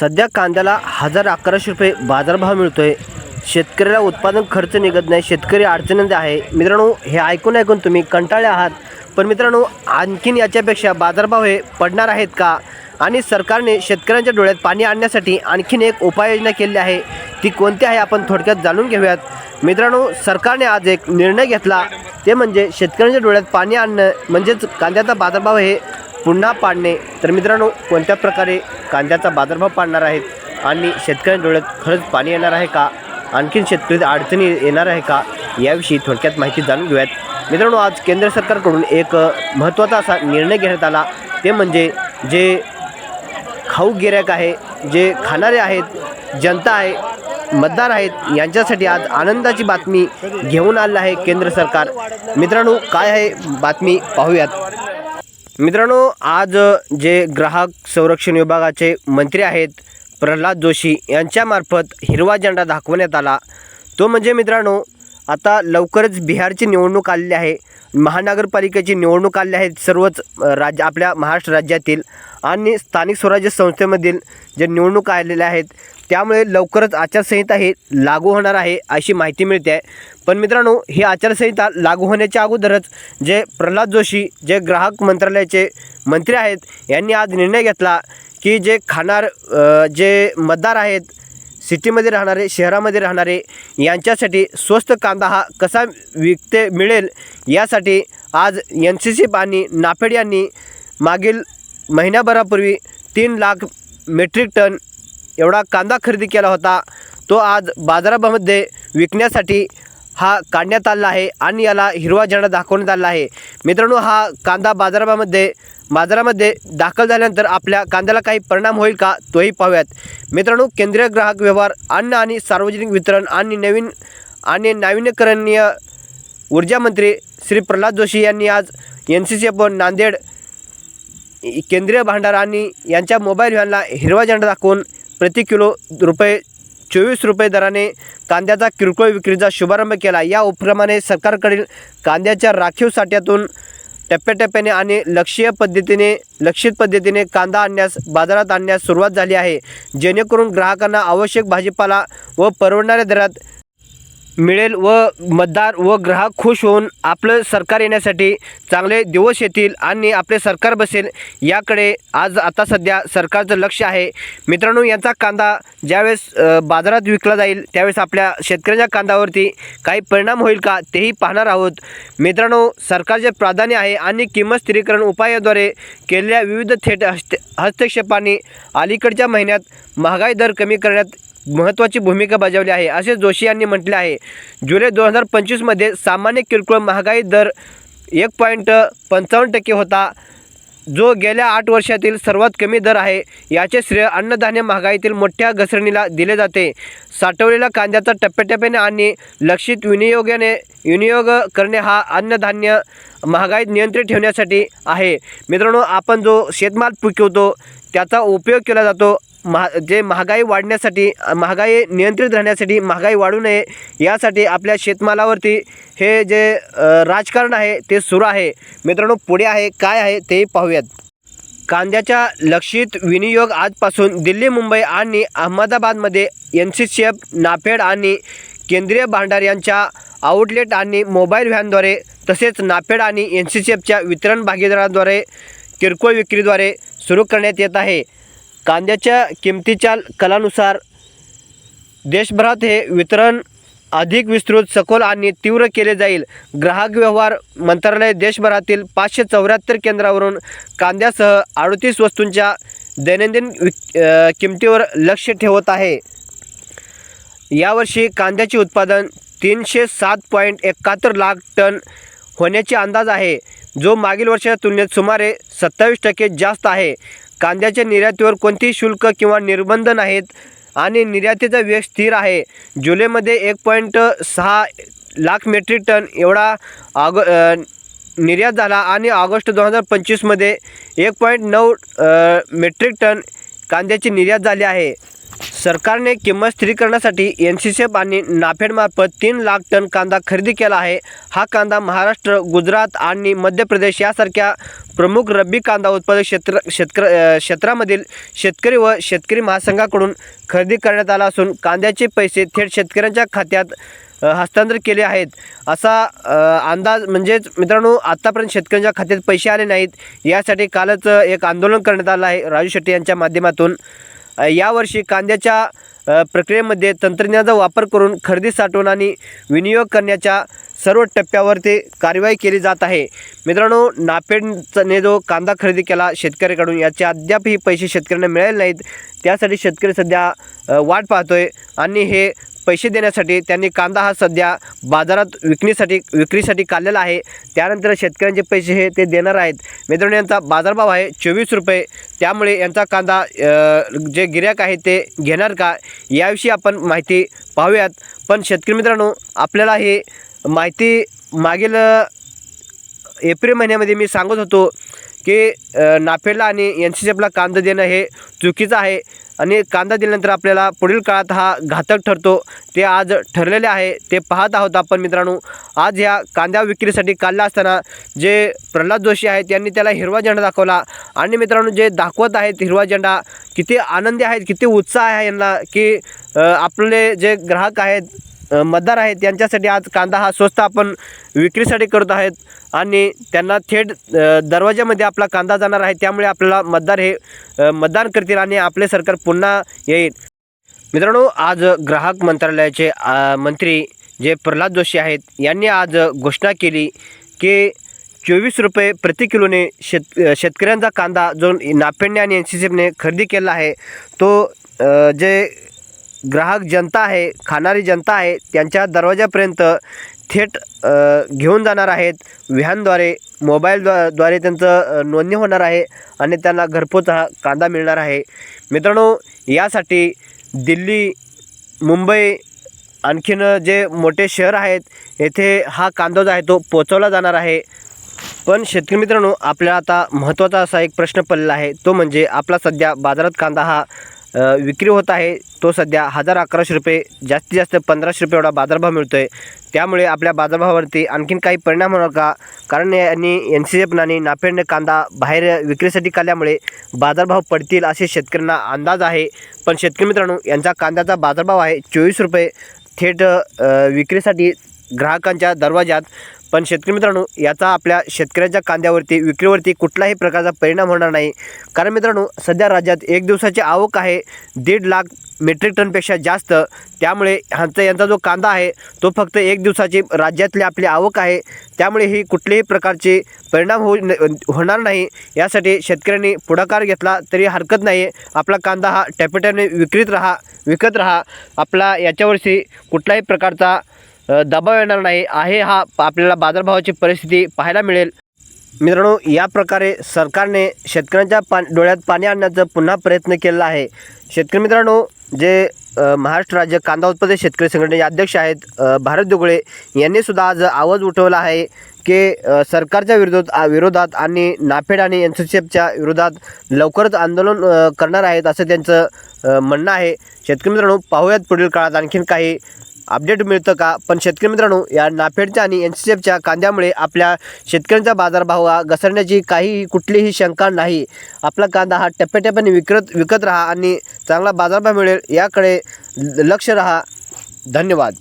सध्या कांद्याला हजार अकराशे रुपये बाजारभाव मिळतोय. शेतकऱ्याला उत्पादन खर्च निघत नाही शेतकरी अडचणीत आहे. मित्रांनो हे ऐकून ऐकून तुम्ही कंटाळले आहात पण मित्रांनो आणखीन याच्यापेक्षा बाजारभाव हे पडणार आहेत का? आणि सरकारने शेतकऱ्यांच्या डोळ्यात पाणी आणण्यासाठी आणखीन एक उपाययोजना केली आहे. ती कोणती आहे आपण थोडक्यात जाणून घेऊयात. मित्रांनो सरकारने आज एक निर्णय घेतला. ते म्हणजे शेतकऱ्यांच्या डोळ्यात पाणी आणणं म्हणजेच कांद्याचा बाजारभाव हे पुन्हा पाडणे. तर मित्रांनो कोणत्या प्रकारे कांद्याचा बाजारभाव पाडणार आहेत आणि शेतकऱ्यांच्या डोळ्यात खरंच पाणी येणार आहे का? आणखीन शेतकरी अडचणी येणार आहे का? याविषयी थोडक्यात माहिती जाणून घेऊयात. मित्रांनो आज केंद्र सरकारकडून एक महत्त्वाचा असा निर्णय घेण्यात आला. ते म्हणजे जे खाऊ गिऱ्हाईक आहे जे खाणारे आहेत जनता आहे मतदार आहेत यांच्यासाठी आज आनंदाची बातमी घेऊन आलं आहे केंद्र सरकार. मित्रांनो काय आहे बातमी पाहूयात. मित्रांनो आज जे ग्राहक संरक्षण विभागाचे मंत्री आहेत प्रल्हाद जोशी यांच्यामार्फत हिरवा झेंडा दाखवण्यात आला. तो म्हणजे मित्रांनो आता लवकरच बिहारची निवडणूक आलेली आहे. महानगरपालिकेची निवडणूक आलेली आहे. सर्वच राज्य आपल्या महाराष्ट्र राज्यातील आणि स्थानिक स्वराज्य संस्थेमधील जे निवडणूक आलेल्या आहेत त्यामुळे लवकरच आचारसंहिता ही लागू होणार आहे अशी माहिती मिळते आहे. पण मित्रांनो ही आचारसंहिता लागू होण्याच्या अगोदरच जे प्रल्हाद जोशी जे ग्राहक मंत्रालयाचे मंत्री आहेत यांनी आज निर्णय घेतला की जे खाणार जे मतदार आहेत सिटीमध्ये राहणारे शहरामध्ये राहणारे यांच्यासाठी स्वस्त कांदा हा कसा विकते मिळेल यासाठी आज एन सी सी पाणी नाफेड यांनी मागील महिन्याभरापूर्वी तीन लाख मेट्रिक टन एवढा कांदा खरेदी केला होता. तो आज बाजारामध्ये विकण्यासाठी हा काढण्यात आला आहे आणि याला हिरवा झेंडा दाखवण्यात आला आहे. मित्रांनो हा कांदा बाजारामध्ये बाजारामध्ये दाखल झाल्यानंतर आपल्या कांद्याला काही परिणाम होईल का? तोही पाहूयात. मित्रांनो केंद्रीय ग्राहक व्यवहार अन्न आणि सार्वजनिक वितरण आणि नवीन आणि नाविन्यकरणीय ऊर्जा मंत्री श्री प्रल्हाद जोशी यांनी आज N C C F Nanded Kendriya Bhandar आणि यांच्या मोबाईल व्हॅनला हिरवा झेंडा दाखवून प्रति किलो रुपये चोवीस रुपये दराने कांद्याचा किरकोळ विक्रीचा शुभारंभ केला. या उपक्रमाने सरकारकडील कांद्याच्या राखीव साठ्यातून टप्प्याटप्प्याने आणि लक्षीय पद्धतीने लक्षित पद्धतीने कांदा आणण्यास बाजारात आणण्यास सुरुवात झाली आहे. जेणेकरून ग्राहकांना आवश्यक भाजीपाला व परवडणाऱ्या दरात मिळेल व मतदार व ग्राहक खुश होऊन आपलं सरकार येण्यासाठी चांगले दिवस येतील आणि आपले सरकार बसेल याकडे आज आता सध्या सरकारचं लक्ष आहे. मित्रांनो यांचा कांदा ज्यावेळेस बाजारात विकला जाईल त्यावेळेस आपल्या शेतकऱ्यांच्या कांद्यावरती काही परिणाम होईल का तेही पाहणार आहोत. मित्रांनो सरकारचे प्राधान्य आहे आणि किंमत स्थिरीकरण उपायाद्वारे केलेल्या विविध थेट हस्त हस्तक्षेपांनी अलीकडच्या महिन्यात महागाई दर कमी करण्यात महत्त्वाची भूमिका बजावली आहे. असे जोशी यांनी म्हटले आहे. जुलै दोन हजार पंचवीसमध्ये सामान्य किरकोळ महागाई दर एक पॉईंट पंचावन्न टक्के होता. जो गेल्या आठ वर्षातील सर्वात कमी दर आहे. याचे श्रेय अन्नधान्य महागाईतील मोठ्या घसरणीला दिले जाते. साठवलेल्या कांद्याचा टप्प्याटप्प्याने आणि लक्षित विनियोगाने विनियोग करणे हा अन्नधान्य महागाईत नियंत्रित ठेवण्यासाठी आहे. मित्रांनो आपण जो शेतमाल पिकवतो त्याचा उपयोग केला जातो. महा जे महागाई वाढण्यासाठी महागाई नियंत्रित राहण्यासाठी महागाई वाढू नये यासाठी आपल्या शेतमालावरती हे जे राजकारण आहे ते सुरू आहे. मित्रांनो पुढे आहे काय आहे ते पाहूयात. कांद्याच्या लक्षित विनियोग आजपासून दिल्ली मुंबई आणि अहमदाबादमध्ये N C C F NAFED आणि केंद्रीय भांडार यांच्या आउटलेट आणि मोबाईल व्हॅनद्वारे तसेच नाफेड आणि एन सी सी एफच्या वितरण भागीदारांद्वारे किरकोळ विक्रीद्वारे सुरू करण्यात येत आहे. कांद्याच्या किमतीच्या कलानुसार देशभरात हे वितरण अधिक विस्तृत सखोल आणि तीव्र केले जाईल. ग्राहक व्यवहार मंत्रालय देशभरातील पाचशे चौऱ्याहत्तर केंद्रावरून कांद्यासह अडतीस वस्तूंच्या दैनंदिन विक किमतीवर लक्ष ठेवत आहे. यावर्षी कांद्याचे उत्पादन तीनशे सात पॉईंट एकाहत्तर लाख टन होण्याचे अंदाज आहे. जो मागील वर्षाच्या तुलनेत सुमारे सत्तावीस टक्के जास्त आहे. कांद्याच्या निर्यातीवर कोणतेही शुल्क किंवा निर्बंध नाहीत आणि निर्यातीचा वेग स्थिर आहे. जुलैमध्ये एक पॉईंट सहा लाख मेट्रिक टन एवढा ऑग निर्यात झाला आणि ऑगस्ट दोन हजार पंचवीसमध्ये एक पॉईंट नऊ मेट्रिक टन कांद्याची निर्यात झाली आहे. सरकारने किंमत स्थिरीकरणासाठी एन सी सी एफ आणि नाफेडमार्फत तीन लाख टन कांदा खरेदी केला आहे. हा कांदा महाराष्ट्र गुजरात आणि मध्य प्रदेश यासारख्या प्रमुख रब्बी कांदा उत्पादक क्षेत्र शेतकर क्षेत्रामधील शेतकरी व शेतकरी महासंघाकडून खरेदी करण्यात आला असून कांद्याचे पैसे थेट शेतकऱ्यांच्या खात्यात हस्तांतरित हस्तांतर केले आहेत. असा अंदाज म्हणजेच मित्रांनो आत्तापर्यंत शेतकऱ्यांच्या खात्यात पैसे आले नाहीत. यासाठी कालच एक आंदोलन करण्यात आलं आहे. राजू शेट्टी यांच्या माध्यमातून यावर्षी कांद्याच्या प्रक्रियेमध्ये तंत्रज्ञानाचा वापर करून खरेदी साठवण आणि विनियोग करण्याच्या सर्व टप्प्यावरती कारवाई कार्यवाही केली जात आहे. मित्रांनो नाफेडने जो कांदा खरेदी केला शेतकऱ्याकडून याचे अद्यापही पैसे शेतकऱ्यांना मिळाले नाहीत. त्यासाठी शेतकरी सध्या वाट वाट पाहतोय. आणि हे पैसे देण्यासाठी त्यांनी कांदा हा सध्या बाजारात विकण्यासाठी विक्रीसाठी काढलेला आहे. त्यानंतर शेतकऱ्यांचे पैसे हे ते देणार आहेत. मित्रांनो यांचा बाजारभाव आहे चोवीस रुपये. त्यामुळे यांचा कांदा जे गिऱ्हाक आहे ते घेणार का? याविषयी आपण माहिती पाहूयात. पण शेतकरी मित्रांनो आपल्याला हे माहिती मागील एप्रिल महिन्यामध्ये मी सांगत होतो की नाफेडला आणि एन सी एफला कांदा देणं हे चुकीचं आहे. आणि कांदा दिल्यानंतर आपल्याला पुढील काळात हा घातक ठरतो ते आज ठरलेले आहे ते पाहत आहोत आपण मित्रांनो. आज ह्या कांद्या विक्रीसाठी काढला असताना जे प्रल्हाद जोशी आहेत त्यांनी त्याला हिरवा झेंडा दाखवला. आणि मित्रांनो जे दाखवत आहेत हिरवा झेंडा किती आनंदी आहेत किती उत्साह आहे यांना की आपले जे ग्राहक आहेत मतदार आहेत. त्यांच्यासाठी आज कांदा हा स्वस्त आपण विक्रीसाठी करत आहेत आणि त्यांना थेट दरवाज्यामध्ये दरवाजामध्ये आपला कांदा जाणार आहे. त्यामुळे आपल्याला मतदार हे मतदान करतील आणि आपले सरकार पुन्हा येईल. मित्रांनो आज ग्राहक मंत्रालयाचे मंत्री जे प्रल्हाद जोशी आहेत यांनी आज घोषणा केली की चोवीस रुपये प्रति किलोने शेत शेतकऱ्यांचा कांदा जो नाफेडने आणि एन सी सी एफने खरेदी केला आहे तो जे ग्राहक जनता आहे खाणारी जनता आहे त्यांच्या दरवाजापर्यंत थेट घेऊन जाणार आहेत. व्हॅनद्वारे मोबाईलद्वारे द्वारे त्यांचं नोंदणी होणार आहे आणि त्यांना घरपोच हा कांदा मिळणार आहे. मित्रांनो यासाठी दिल्ली मुंबई आणखीन जे मोठे शहर आहेत येथे हा कांदा जो आहे तो पोचवला जाणार आहे. पण शेतकरी मित्रांनो आपल्याला आता महत्त्वाचा असा एक प्रश्न पडलेला आहे. तो म्हणजे आपला सध्या बाजारात कांदा हा विक्री होत आहे. तो सध्या हजार अकराशे रुपये जास्तीत जास्त पंधराशे रुपये एवढा बाजारभाव मिळतो आहे त्यामुळे आपल्या बाजारभावावरती आणखीन काही परिणाम होणार का? कारण यांनी एन सी एफ आणि नाफेडने कांदा बाहेर विक्रीसाठी काढल्यामुळे बाजारभाव पडतील असे शेतकऱ्यांना अंदाज आहे. पण शेतकरी मित्रांनो यांचा कांद्याचा बाजारभाव आहे चोवीस रुपये थेट विक्रीसाठी ग्राहकांच्या दरवाजात पण शेतकरी मित्रांनो याचा आपल्या शेतकऱ्याच्या कांद्यावरती विक्रीवरती कुठलाही प्रकारचा परिणाम होणार नाही. कारण मित्रांनो सध्या राज्यात एक दिवसाची आवक आहे दीड लाख मेट्रिक टनपेक्षा जास्त. त्यामुळे ह्यांचा यांचा जो कांदा आहे तो फक्त एक दिवसाची राज्यातली आपली आवक आहे. त्यामुळे ही कुठल्याही प्रकारचे परिणाम होऊ न- होणार नाही. यासाठी शेतकऱ्यांनी पुढाकार घेतला तरी हरकत नाही आपला कांदा हा टॅपेट्याने विक्रीत राहा विकत राहा. आपला याच्यावरती कुठल्याही प्रकारचा दबाव येणार नाही. आहे हा आपल्याला बाजारभावाची परिस्थिती पाहायला मिळेल. मित्रांनो या प्रकारे सरकारने शेतकऱ्यांच्या पा डोळ्यात पाणी आणण्याचा पुन्हा प्रयत्न केलेला आहे. शेतकरी मित्रांनो जे महाराष्ट्र राज्य कांदा उत्पादक शेतकरी संघटनेचे अध्यक्ष आहेत भारत दुगळे यांनी सुद्धा आज आवाज उठवला आहे की सरकारच्या विरोधात विरोधात आणि नाफेड आणि एन सी सी एफच्या विरोधात लवकरच आंदोलन करणार आहेत असं त्यांचं म्हणणं आहे. शेतकरी मित्रांनो पाहूयात पुढील काळात आणखीन काही अपडेट मिळतं का? पण शेतकरी मित्रांनो या नाफेडच्या आणि एन सी एफच्या कांद्यामुळे आपल्या शेतकऱ्यांचा बाजारभाव हा घसरण्याची काही कुठलीही शंका नाही. आपला कांदा हा टप्प्याटप्प्याने विकत विकत राहा आणि चांगला बाजारभाव मिळेल याकडे ल- लक्ष राहा. धन्यवाद.